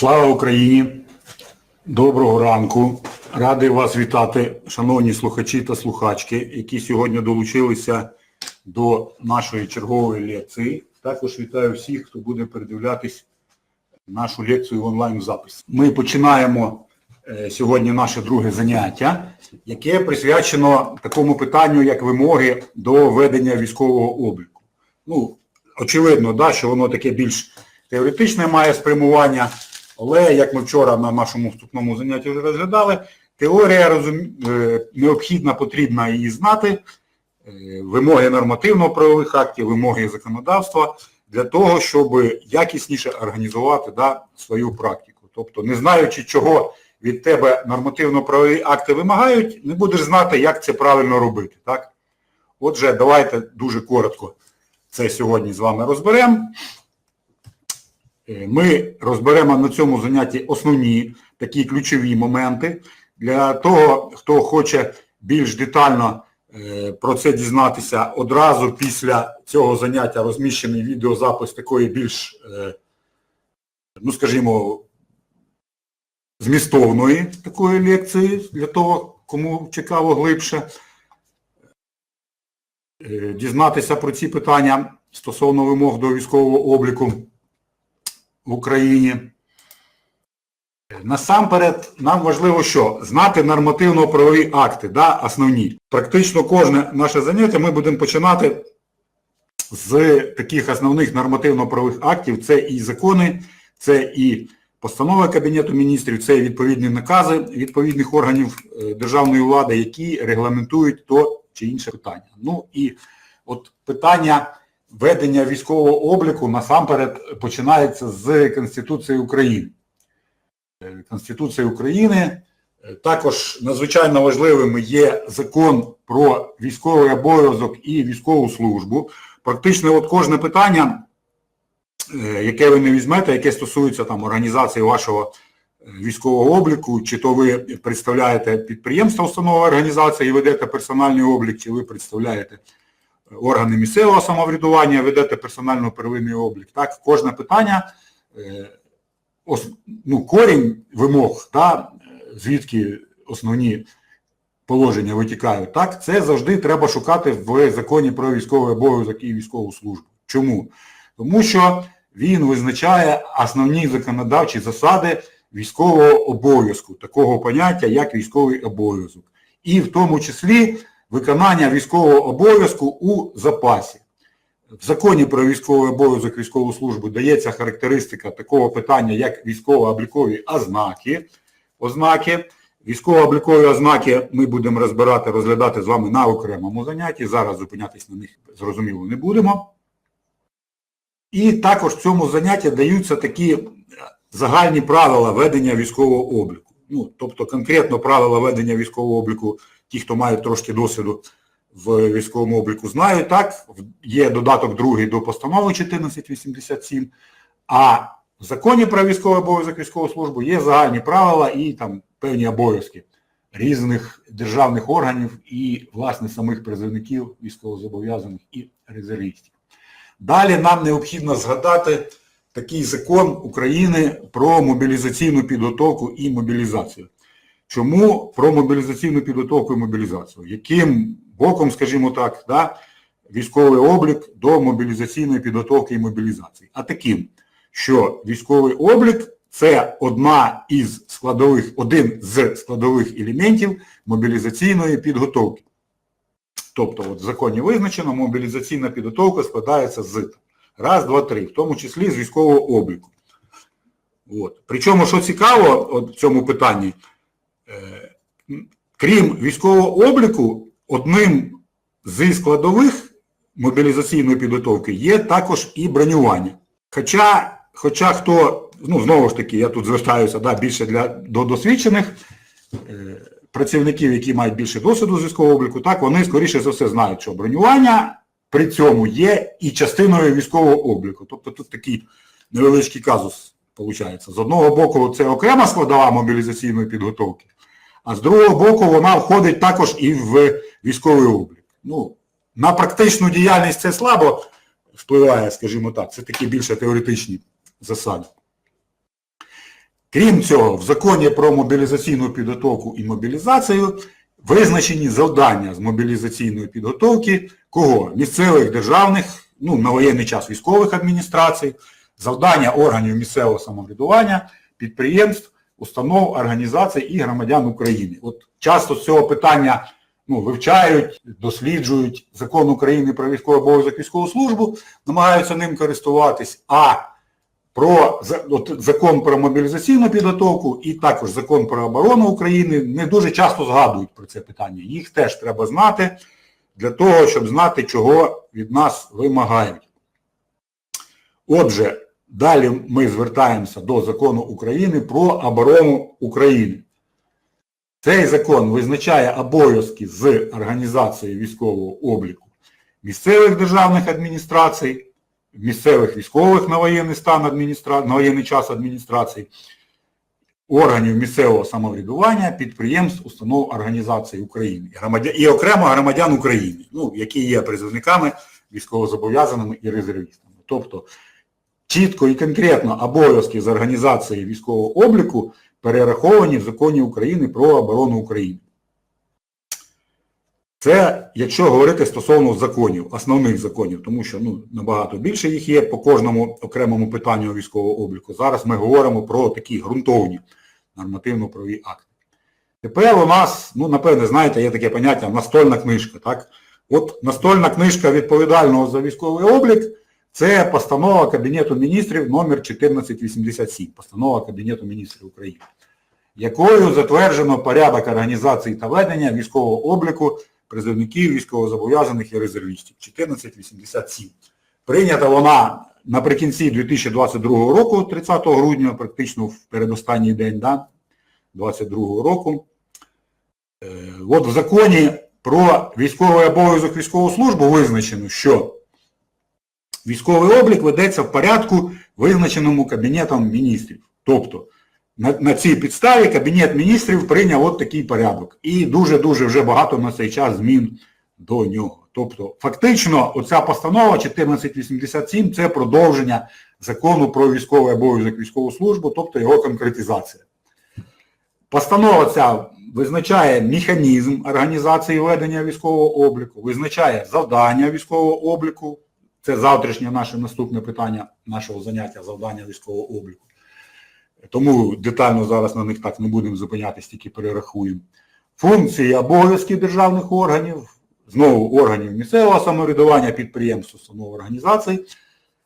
Слава Україні! Доброго ранку! Радий вас вітати, шановні слухачі та слухачки, які сьогодні долучилися до нашої чергової лекції. Також вітаю всіх, хто буде передивлятись нашу лекцію в онлайн записі. Ми починаємо е, сьогодні наше друге заняття, яке присвячено такому питанню, як вимоги до ведення військового обліку. Ну, очевидно, да, що воно таке більш теоретичне має спрямування, але як ми вчора на нашому вступному занятті вже розглядали, теорія розум... е, необхідна, потрібна її знати, е, вимоги нормативно-правових актів, вимоги законодавства для того, щоб якісніше організувати да, свою практику. Тобто, не знаючи, чого від тебе нормативно-правові акти вимагають, не будеш знати, як це правильно робити. Так? Отже, давайте дуже коротко це сьогодні з вами розберемо. Е, Ми розберемо на цьому занятті основні такі ключові моменти. Для того, хто хоче більш детально е, про це дізнатися, одразу після цього заняття розміщений відеозапис такої більш, е, ну скажімо, змістовної такої лекції, для того, кому цікаво глибше дізнатися про ці питання стосовно вимог до військового обліку в Україні. Насамперед, нам важливо що? Знати нормативно-правові акти, да, основні. Практично кожне наше заняття ми будемо починати з таких основних нормативно-правових актів. Це і закони, це і постанови Кабінету міністрів, це і відповідні накази відповідних органів е, державної влади, які регламентують то чи інше питання. Ну і от питання ведення військового обліку насамперед починається з Конституції України. Е, Конституції України. Е, Також надзвичайно важливим є закон про військовий обов'язок і військову службу. Практично от кожне питання, е, яке ви не візьмете, яке стосується там організації вашого військового обліку, чи то ви представляєте підприємство, установа організації і ведете персональний облік, чи ви представляєте органи місцевого самоврядування, ведете персонально-первинний облік. Так, кожне питання, е, ну, корінь вимог, да, звідки основні положення витікають, так, це завжди треба шукати в законі про військовий обов'язок і військову службу. Чому? Тому що він визначає основні законодавчі засади військового обов'язку, такого поняття, як військовий обов'язок. І в тому числі виконання військового обов'язку у запасі. В законі про військовий обов'язок військову службу дається характеристика такого питання, як військово-облікові ознаки. ознаки. Військово-облікові ознаки ми будемо розбирати, розглядати з вами на окремому занятті. Зараз зупинятись на них зрозуміло не будемо. І також в цьому занятті даються такі загальні правила ведення військового обліку. Ну, тобто конкретно правила ведення військового обліку, ті, хто мають трошки досвіду в військовому обліку, знають, так, є додаток другий до постанови 1487, а в законі про військовий обов'язок військову службу є загальні правила і там певні обов'язки різних державних органів і, власне, самих призовників військовозобов'язаних і резервістів. Далі нам необхідно згадати такий закон України про мобілізаційну підготовку і мобілізацію. Чому про мобілізаційну підготовку і мобілізацію? Яким боком, скажімо так, да, військовий облік до мобілізаційної підготовки і мобілізації? А таким, що військовий облік це одна із складових, один з складових елементів мобілізаційної підготовки. Тобто, от в законі визначено, мобілізаційна підготовка складається з раз, два, три, в тому числі з військового обліку. От. Причому, що цікаво от в цьому питанні, крім військового обліку, одним зі складових мобілізаційної підготовки є також і бронювання. Хоча, хоча хто, ну знову ж таки, я тут звертаюся да, більше для, до досвідчених е, працівників, які мають більше досвіду з військового обліку, так, вони скоріше за все знають, що бронювання при цьому є і частиною військового обліку. Тобто тут такий невеличкий казус виходить. З одного боку, це окрема складова мобілізаційної підготовки, а з другого боку, вона входить також і в військовий облік. Ну, на практичну діяльність це слабо впливає, скажімо так, це такі більше теоретичні засади. Крім цього, в законі про мобілізаційну підготовку і мобілізацію визначені завдання з мобілізаційної підготовки кого? Місцевих державних, ну, на воєнний час військових адміністрацій, завдання органів місцевого самоврядування, підприємств, установ, організацій і громадян України. От часто з цього питання ну, вивчають, досліджують закон України про військовий обов'язок військову службу, намагаються ним користуватись, а про от закон про мобілізаційну підготовку і також закон про оборону України не дуже часто згадують про це питання. Їх теж треба знати для того, щоб знати, чого від нас вимагають. Отже, далі ми звертаємося до закону України про оборону України. Цей закон визначає обов'язки з організації військового обліку місцевих державних адміністрацій, місцевих військових на воєнний стан адміністра... на воєнний час адміністрацій, органів місцевого самоврядування, підприємств, установ організацій України громадян... і окремо громадян України, ну, які є призовниками, військовозобов'язаними і резервістами. Тобто чітко і конкретно обов'язки з організації військового обліку перераховані в законі України про оборону України. Це, якщо говорити стосовно законів, основних законів, тому що ну, набагато більше їх є по кожному окремому питанню військового обліку. Зараз ми говоримо про такі ґрунтовні нормативно-правові акти. Тепер у нас, ну, напевне, знаєте, є таке поняття настольна книжка. так? От настольна книжка відповідального за військовий облік це постанова Кабінету міністрів номер 1487, постанова Кабінету міністрів України, якою затверджено порядок організації та ведення військового обліку призовників, військовозобов'язаних і резервістів 1487. Прийнята вона наприкінці 2022 року, 30 грудня, практично в передостанній день да, 2022 року. Е, От в законі про військовий обов'язок військову службу визначено, що військовий облік ведеться в порядку, визначеному Кабінетом міністрів. Тобто на, на цій підставі Кабінет міністрів прийняв от такий порядок. І дуже-дуже вже багато на цей час змін до нього. Тобто, фактично, оця постанова 1487 це продовження закону про військовий обов'язок військову службу, тобто його конкретизація. Постанова ця визначає механізм організації ведення військового обліку, визначає завдання військового обліку. Це завтрашнє наше наступне питання нашого заняття завдання військового обліку. Тому детально зараз на них так не будемо зупинятись, тільки перерахуємо. Функції обов'язки державних органів, знову органів місцевого самоврядування, підприємств, установ організацій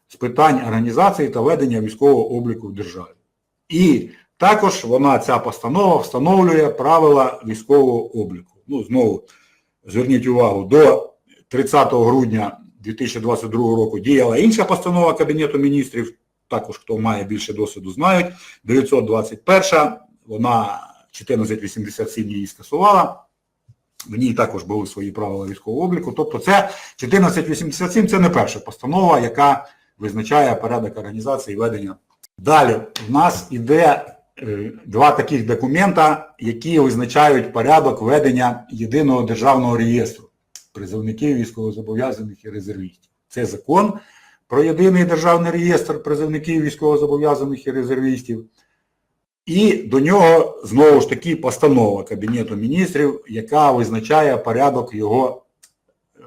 з питань організації та ведення військового обліку в державі. І також вона, ця постанова, встановлює правила військового обліку. Ну, знову зверніть увагу, до 30 грудня 2022 року діяла інша постанова Кабінету міністрів, також хто має більше досвіду, знають, 921, вона 1487 її скасувала, в ній також були свої правила військового обліку. Тобто це 1487 це не перша постанова, яка визначає порядок організації ведення. Далі в нас іде е, два таких документа, які визначають порядок ведення єдиного державного реєстру призовників військовозобов'язаних і резервістів. Це закон про єдиний державний реєстр призовників військовозобов'язаних і резервістів. І до нього знову ж таки постанова Кабінету міністрів, яка визначає порядок його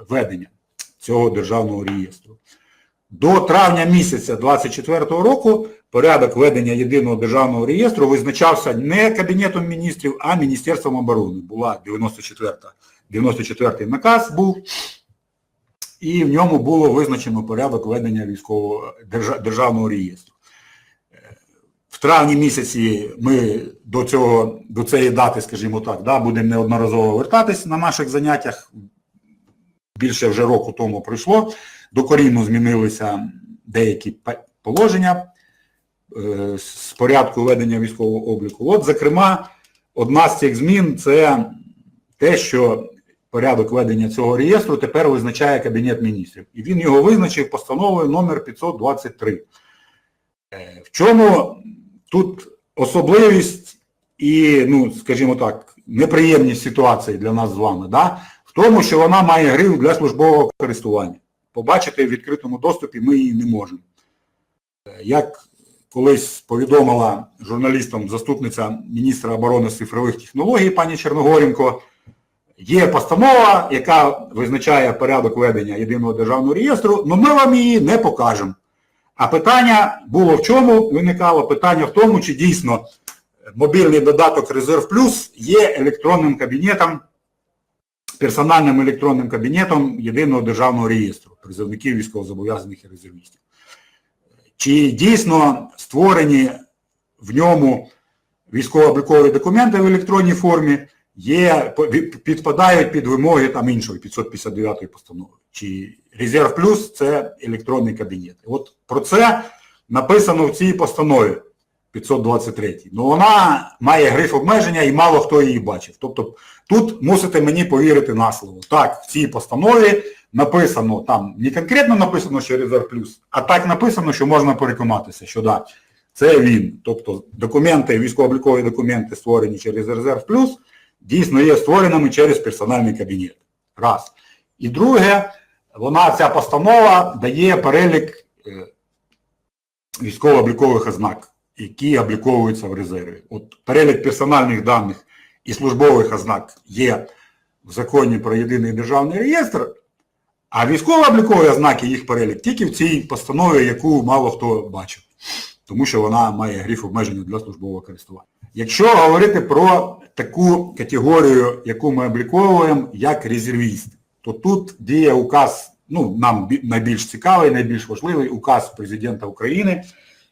ведення цього державного реєстру. До травня місяця 2024 року порядок ведення єдиного державного реєстру визначався не Кабінетом міністрів, а Міністерством оборони. Була 94-та 94-й наказ був, і в ньому було визначено порядок ведення військового державного реєстру. Е, В травні місяці ми до цього, до цієї дати, скажімо так, да, будемо неодноразово вертатись на наших заняттях. Більше вже року тому пройшло. Докорінно змінилися деякі положення е, з порядку ведення військового обліку. От, зокрема, одна з цих змін це те, що порядок ведення цього реєстру тепер визначає Кабінет міністрів. І він його визначив постановою номер 523. Е, В чому тут особливість і, ну, скажімо так, неприємність ситуації для нас з вами, да? в тому, що вона має гриву для службового користування. Побачити в відкритому доступі ми її не можемо. Е, Як колись повідомила журналістам заступниця міністра оборони цифрових технологій пані Черногоренко, є постанова, яка визначає порядок ведення єдиного державного реєстру, але ми вам її не покажемо. А питання було в чому? Виникало питання в тому, чи дійсно мобільний додаток Резерв Плюс є електронним кабінетом, персональним електронним кабінетом єдиного державного реєстру призовників військовозобов'язаних і резервістів. Чи дійсно створені в ньому військово-облікові документи в електронній формі, є, підпадають під вимоги там іншої 559 постанови. Чи Резерв Плюс це електронний кабінет. От про це написано в цій постанові 523. Ну вона має гриф обмеження і мало хто її бачив. Тобто тут мусите мені повірити на слово. Так, в цій постанові написано, там не конкретно написано, що Резерв Плюс, а так написано, що можна переконатися, що да, це він. Тобто документи, військово-облікові документи, створені через Резерв Плюс, дійсно є створеними через персональний кабінет. Раз. І друге, вона, ця постанова дає перелік е, військово-облікових ознак, які обліковуються в резерві. От перелік персональних даних і службових ознак є в законі про єдиний державний реєстр, а військово-облікові ознаки їх перелік тільки в цій постанові, яку мало хто бачив, тому що вона має гриф обмеження для службового користування. Якщо говорити про таку категорію, яку ми обліковуємо, як резервіст, то тут діє указ, ну, нам найбільш цікавий, найбільш важливий указ президента України,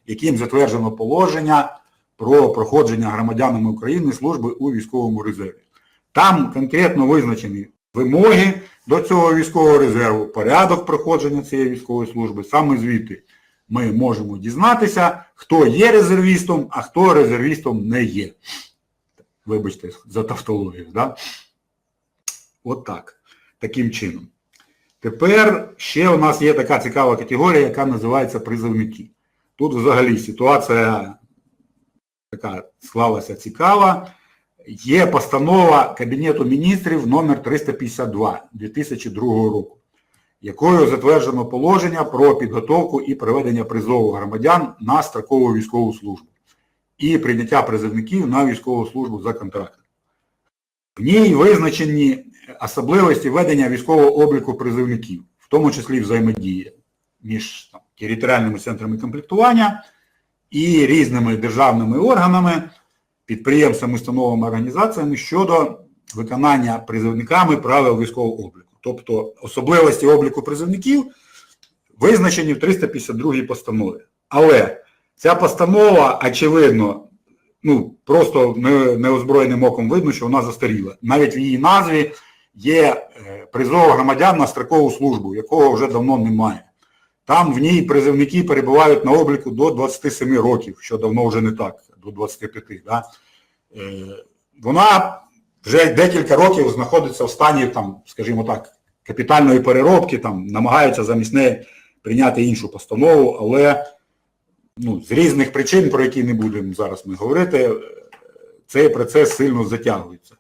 яким затверджено положення про проходження громадянами України служби у військовому резерві. Там конкретно визначені вимоги до цього військового резерву, порядок проходження цієї військової служби, саме звідти ми можемо дізнатися, хто є резервістом, а хто резервістом не є. Вибачте, за тавтологію. Да? От так. Таким чином. Тепер ще у нас є така цікава категорія, яка називається призовники. Тут взагалі ситуація така склалася цікава. Є постанова Кабінету міністрів номер 352 2002 року, якою затверджено положення про підготовку і проведення призову громадян на строкову військову службу і прийняття призовників на військову службу за контрактом. В ній визначені особливості ведення військового обліку призовників, в тому числі взаємодія між там, територіальними центрами комплектування і різними державними органами, підприємствами, установами, організаціями щодо виконання призовниками правил військового обліку. Тобто особливості обліку призовників визначені в 352 постанові. Але ця постанова, очевидно, ну, просто неозброєним оком видно, що вона застаріла. Навіть в її назві є призов громадян на строкову службу, якого вже давно немає. Там в ній призовники перебувають на обліку до 27 років, що давно вже не так, до 25. Да? Вона вже декілька років знаходиться в стані, там, скажімо так, капітальної переробки, там, намагаються замість неї прийняти іншу постанову, але ну, з різних причин, про які не будемо зараз ми говорити, цей процес сильно затягується.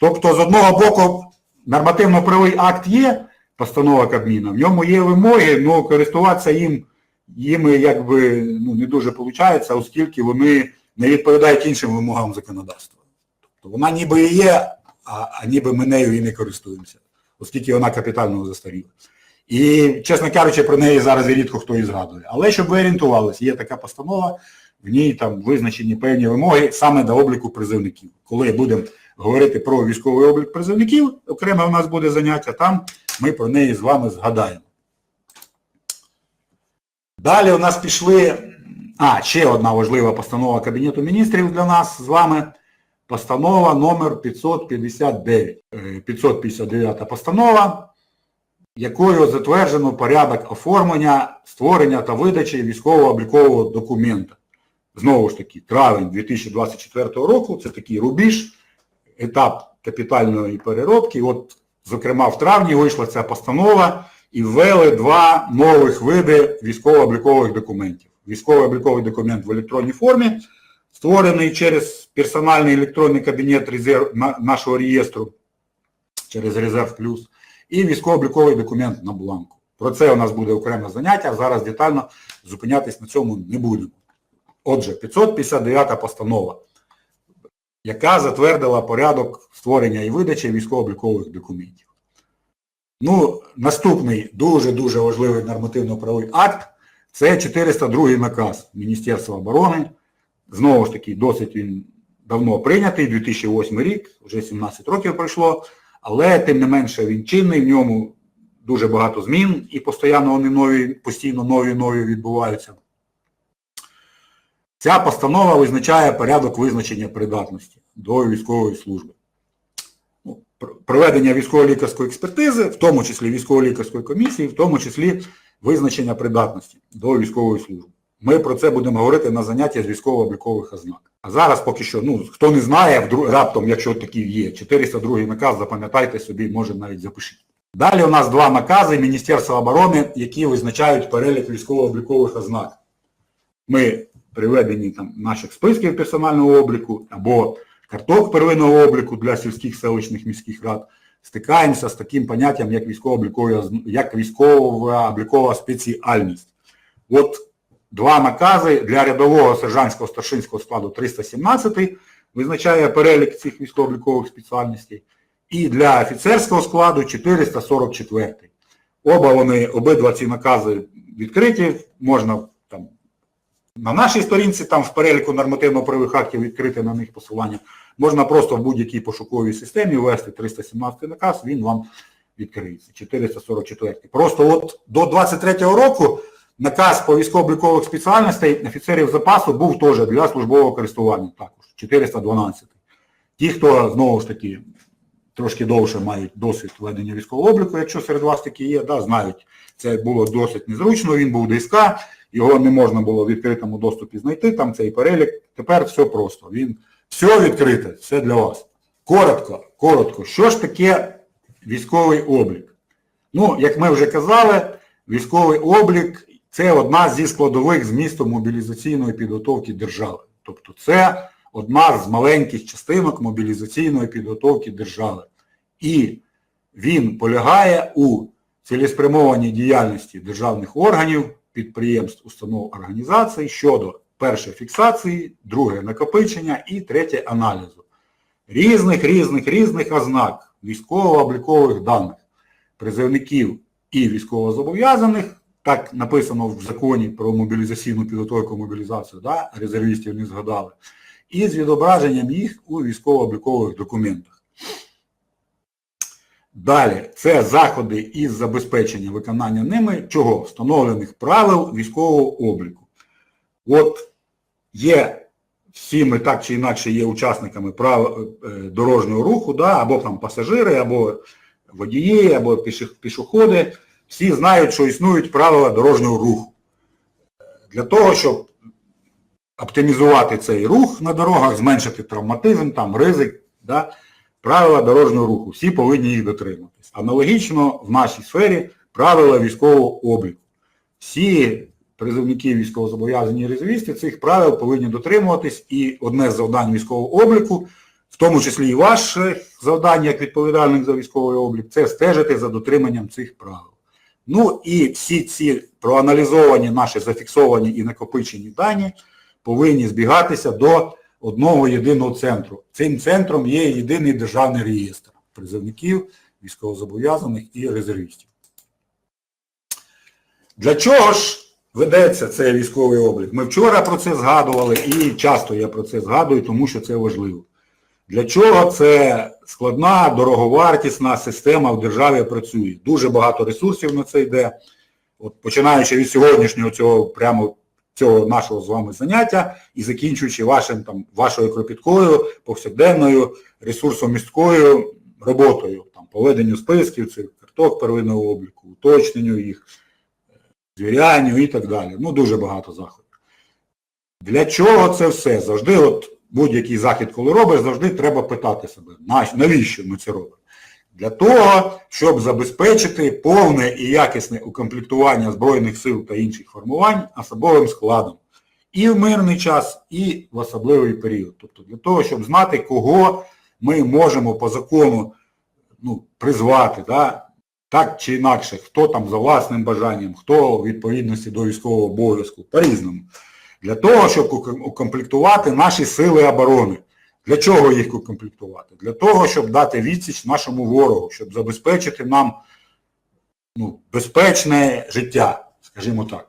Тобто, з одного боку, нормативно-правовий акт є, постанова Кабміна, в ньому є вимоги, але користуватися їм, їми якби ну, не дуже виходить, оскільки вони не відповідають іншим вимогам законодавства. Тобто вона ніби і є, а, а ніби ми нею і не користуємося, оскільки вона капітально застаріла. І, чесно кажучи, про неї зараз рідко хто і згадує. Але щоб ви орієнтувалися, є така постанова, в ній там визначені певні вимоги саме до обліку призовників. Коли будемо говорити про військовий облік призовників, окремо у нас буде заняття, там ми про неї з вами згадаємо. Далі у нас пішли, а, ще одна важлива постанова Кабінету міністрів для нас з вами. Постанова номер 559. 559 постанова, якою затверджено порядок оформлення, створення та видачі військово-облікового документа. Знову ж таки, травень 2024 року, це такий рубіж, етап капітальної переробки. От, зокрема, в травні вийшла ця постанова і ввели два нових види військово-облікових документів. Військовий обліковий документ в електронній формі, створений через персональний електронний кабінет резерв, нашого реєстру, через Резерв Плюс, і військово-обліковий документ на бланку. Про це у нас буде окреме заняття, зараз детально зупинятись на цьому не будемо. Отже, 559 постанова, яка затвердила порядок створення і видачі військово-облікових документів. Ну, наступний дуже-дуже важливий нормативно-правовий акт це 402 наказ Міністерства оборони. Знову ж таки, досить він давно прийнятий, 2008 рік, вже 17 років пройшло, але тим не менше він чинний, в ньому дуже багато змін і постійно вони нові, постійно нові нові відбуваються. Ця постанова визначає порядок визначення придатності до військової служби. Ну, Проведення військово-лікарської експертизи, в тому числі військово-лікарської комісії, в тому числі визначення придатності до військової служби. Ми про це будемо говорити на заняття з військово-облікових ознак. А зараз поки що, ну, хто не знає, вдру- раптом, якщо такі є, 402 наказ, запам'ятайте собі, може навіть запишіть. Далі у нас два накази Міністерства оборони, які визначають перелік військово-облікових ознак. Ми при веденні там, наших списків персонального обліку або карток первинного обліку для сільських селищних міських рад стикаємося з таким поняттям, як військово-облікові озн- як військова облікова спеціальність. От два накази для рядового сержантського старшинського складу 317 визначає перелік цих військово-облікових спеціальностей, і для офіцерського складу 444. Оба вони, обидва ці накази відкриті, можна там на нашій сторінці, там в переліку нормативно-правових актів відкрити на них посилання. Можна просто в будь-якій пошуковій системі ввести 317 наказ, він вам відкриється. 444. Просто от до 23-го року наказ по військово-облікових спеціальностей офіцерів запасу був теж для службового користування також. 412. Ті, хто знову ж таки трошки довше мають досвід ведення військового обліку, якщо серед вас такі є, да, знають, це було досить незручно, він був ДСК, його не можна було в відкритому доступі знайти, там цей перелік. Тепер все просто. Він все відкрите, все для вас. Коротко, коротко, що ж таке військовий облік? Ну, як ми вже казали, військовий облік це одна зі складових змісту мобілізаційної підготовки держави. Тобто це одна з маленьких частинок мобілізаційної підготовки держави. І він полягає у цілеспрямованій діяльності державних органів, підприємств, установ, організацій щодо перше фіксації, друге накопичення і третє аналізу різних, різних, різних ознак військово-облікових даних призовників і військовозобов'язаних, так написано в законі про мобілізаційну підготовку мобілізацію, да, резервістів не згадали, і з відображенням їх у військово-облікових документах. Далі, це заходи із забезпечення виконання ними чого? Встановлених правил військового обліку. От є, всі ми так чи інакше є учасниками прав е, дорожнього руху, да, або там пасажири, або водії, або пішоходи. Всі знають, що існують правила дорожнього руху. Для того, щоб оптимізувати цей рух на дорогах, зменшити травматизм, там, ризик, да, правила дорожнього руху. Всі повинні їх дотриматись. Аналогічно в нашій сфері правила військового обліку. Всі призовники військовозобов'язані і резервісти цих правил повинні дотримуватись, і одне з завдань військового обліку, в тому числі і ваше завдання як відповідальних за військовий облік, це стежити за дотриманням цих правил. Ну і всі ці проаналізовані, наші зафіксовані і накопичені дані повинні збігатися до одного єдиного центру. Цим центром є єдиний державний реєстр призовників, військовозобов'язаних і резервістів. Для чого ж ведеться цей військовий облік? Ми вчора про це згадували і часто я про це згадую, тому що це важливо. Для чого це складна, дороговартісна система в державі працює? Дуже багато ресурсів на це йде. От починаючи від сьогоднішнього цього прямо цього нашого з вами заняття і закінчуючи вашим там вашою кропіткою, повсякденною, ресурсомісткою роботою, там по веденню списків, цих карток первинного обліку, уточненню їх, звірянню і так далі. Ну, дуже багато заходів. Для чого це все? Завжди, от будь-який захід, коли робиш, завжди треба питати себе, навіщо ми це робимо? Для того, щоб забезпечити повне і якісне укомплектування Збройних сил та інших формувань особовим складом. І в мирний час, і в особливий період. Тобто для того, щоб знати, кого ми можемо по закону ну, призвати, да? так чи інакше, хто там за власним бажанням, хто в відповідності до військового обов'язку, по-різному. Для того, щоб укомплектувати наші сили оборони. Для чого їх укомплектувати? Для того, щоб дати відсіч нашому ворогу, щоб забезпечити нам ну, безпечне життя, скажімо так.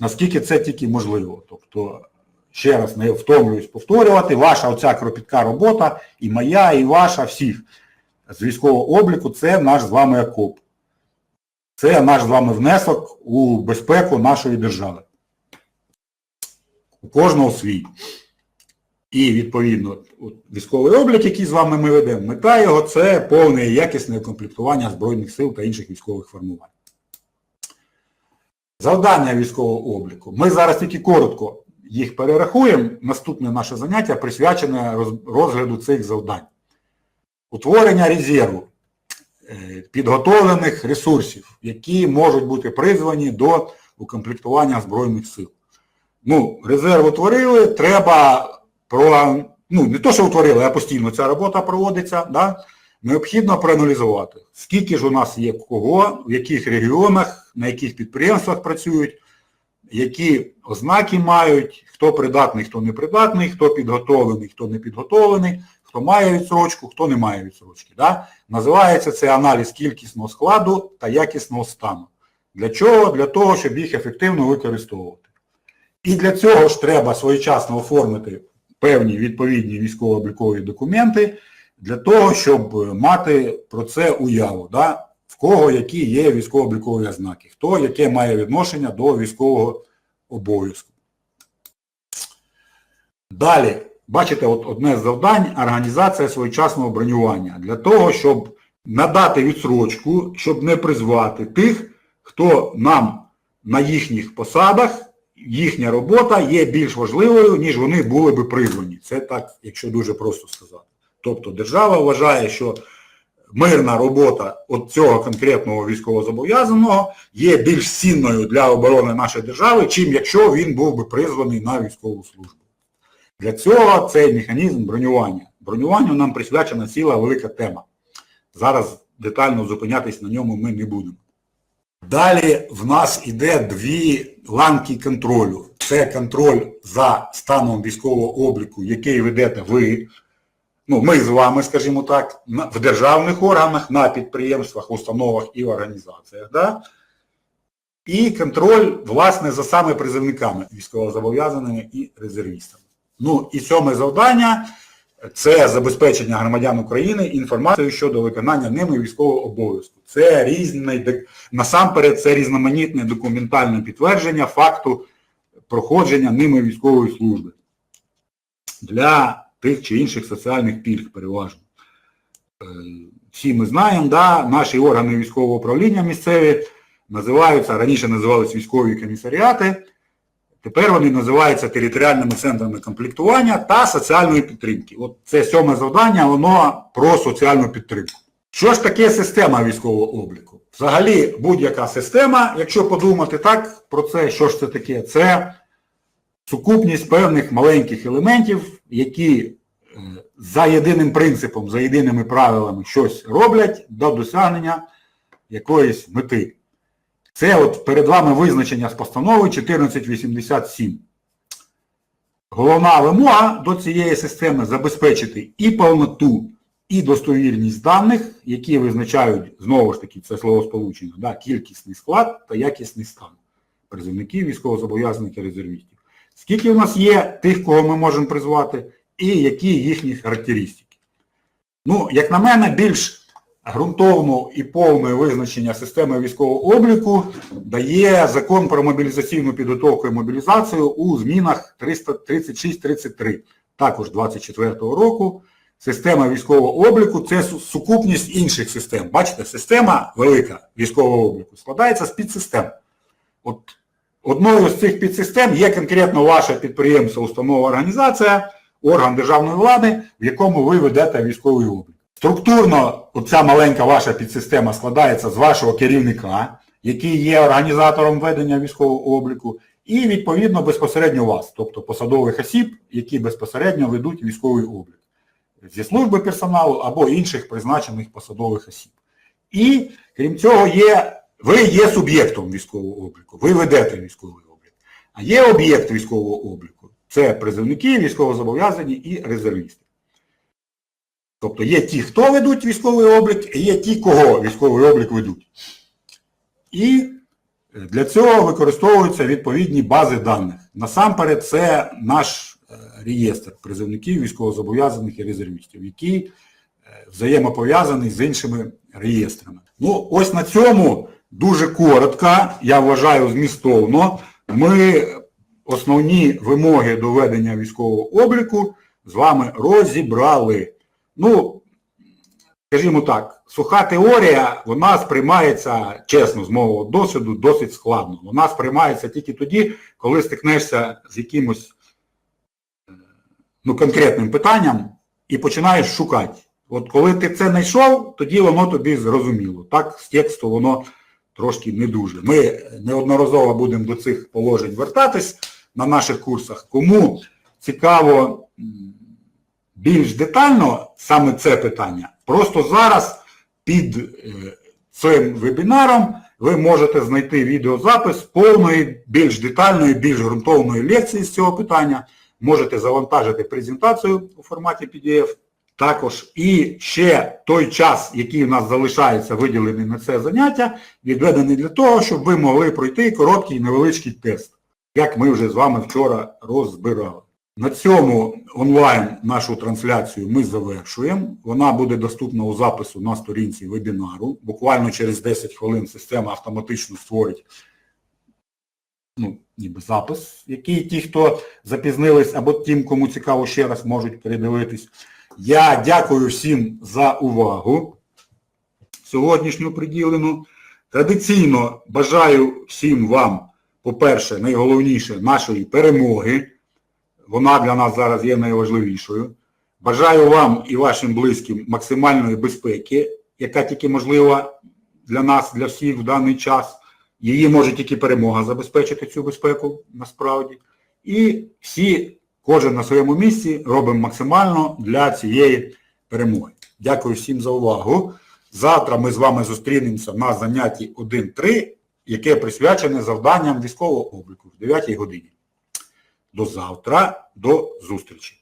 Наскільки це тільки можливо. Тобто, ще раз не втомлююсь повторювати, ваша оця кропітка робота, і моя, і ваша, всіх з військового обліку, це наш з вами окоп. Це наш з вами внесок у безпеку нашої держави. У кожного свій. І, відповідно, військовий облік, який з вами ми ведемо, мета його це повне і якісне укомплектування Збройних сил та інших військових формувань. Завдання військового обліку. Ми зараз тільки коротко їх перерахуємо. Наступне наше заняття присвячене розгляду цих завдань. Утворення резерву е, підготовлених ресурсів, які можуть бути призвані до укомплектування Збройних сил. Ну, резерв утворили, треба про, ну, не то, що утворили, а постійно ця робота проводиться, да? необхідно проаналізувати, скільки ж у нас є кого, в яких регіонах, на яких підприємствах працюють, які ознаки мають, хто придатний, хто не придатний, хто підготовлений, хто не підготовлений, хто має відсрочку, хто не має відсрочки. Да? Називається це аналіз кількісного складу та якісного стану. Для чого? Для того, щоб їх ефективно використовувати. І для цього ж треба своєчасно оформити певні відповідні військово-облікові документи для того, щоб е, мати про це уяву, да? в кого які є військово-облікові ознаки, хто яке має відношення до військового обов'язку. Далі, бачите, от одне з завдань організація своєчасного бронювання для того, щоб надати відсрочку, щоб не призвати тих, хто нам на їхніх посадах, їхня робота є більш важливою, ніж вони були би призвані. Це так, якщо дуже просто сказати. Тобто держава вважає, що мирна робота от цього конкретного військовозобов'язаного є більш цінною для оборони нашої держави, чим якщо він був би призваний на військову службу. Для цього цей механізм бронювання. Бронюванню нам присвячена ціла велика тема. Зараз детально зупинятись на ньому ми не будемо. Далі в нас іде дві ланки контролю. Це контроль за станом військового обліку, який ведете ви, ну, ми з вами, скажімо так, в державних органах, на підприємствах, установах і організаціях. Да? І контроль, власне, за саме призовниками, військовозобов'язаними і резервістами. Ну і сьоме завдання це забезпечення громадян України інформацією щодо виконання ними військового обов'язку. Це різний, насамперед, це різноманітне документальне підтвердження факту проходження ними військової служби для тих чи інших соціальних пільг переважно. Е, Всі ми знаємо, да, наші органи військового управління місцеві називаються, раніше називалися військові комісаріати, Тепер вони називаються територіальними центрами комплектування та соціальної підтримки. От це сьоме завдання, воно про соціальну підтримку. Що ж таке система військового обліку? Взагалі, будь-яка система, якщо подумати так про це, що ж це таке? Це сукупність певних маленьких елементів, які е, за єдиним принципом, за єдиними правилами щось роблять до досягнення якоїсь мети. Це от перед вами визначення з постанови 1487. Головна вимога до цієї системи забезпечити і повноту, і достовірність даних, які визначають, знову ж таки, це словосполучення, да, кількісний склад та якісний стан призовників, військовозобов'язаних і резервістів. Скільки у нас є тих, кого ми можемо призвати, і які їхні характеристики. Ну, як на мене, більш ґрунтовну і повне визначення системи військового обліку дає закон про мобілізаційну підготовку і мобілізацію у змінах 336-33, також 24-го року. Система військового обліку це сукупність інших систем. Бачите, система велика військового обліку складається з підсистем. От одною з цих підсистем є конкретно ваше підприємство, установа, організація, орган державної влади, в якому ви ведете військовий облік. Структурно оця маленька ваша підсистема складається з вашого керівника, який є організатором ведення військового обліку, і відповідно безпосередньо вас, тобто посадових осіб, які безпосередньо ведуть військовий облік зі служби персоналу або інших призначених посадових осіб. І, крім цього, є, ви є суб'єктом військового обліку, ви ведете військовий облік. А є об'єкт військового обліку. Це призовники, військовозобов'язані і резервісти. Тобто є ті, хто ведуть військовий облік, і є ті, кого військовий облік ведуть. І для цього використовуються відповідні бази даних. Насамперед, це наш е, реєстр призовників, військовозобов'язаних і резервістів, який е, взаємопов'язаний з іншими реєстрами. Ну, ось на цьому дуже коротко, я вважаю, змістовно, ми основні вимоги до ведення військового обліку з вами розібрали. Ну, скажімо так, суха теорія, вона сприймається, чесно, з мого досвіду, досить складно. Вона сприймається тільки тоді, коли стикнешся з якимось ну, конкретним питанням і починаєш шукати. От коли ти це знайшов, тоді воно тобі зрозуміло. Так, з тексту воно трошки не дуже. Ми неодноразово будемо до цих положень вертатись на наших курсах. Кому цікаво більш детально саме це питання, просто зараз під е, цим вебінаром ви можете знайти відеозапис повної, більш детальної, більш ґрунтовної лекції з цього питання. Можете завантажити презентацію у форматі PDF. Також і ще той час, який у нас залишається виділений на це заняття, відведений для того, щоб ви могли пройти короткий невеличкий тест, як ми вже з вами вчора розбирали. На цьому онлайн нашу трансляцію ми завершуємо. Вона буде доступна у запису на сторінці вебінару. Буквально через 10 хвилин система автоматично створить ну, ніби запис, який ті, хто запізнились, або тим, кому цікаво ще раз можуть передивитись. Я дякую всім за увагу сьогоднішню приділену. Традиційно бажаю всім вам, по-перше, найголовніше, нашої перемоги. Вона для нас зараз є найважливішою. Бажаю вам і вашим близьким максимальної безпеки, яка тільки можлива для нас, для всіх в даний час. Її може тільки перемога забезпечити цю безпеку насправді. І всі, кожен на своєму місці, робимо максимально для цієї перемоги. Дякую всім за увагу. Завтра ми з вами зустрінемося на занятті 1.3, яке присвячене завданням військового обліку в 9 годині. До завтра, до зустрічі.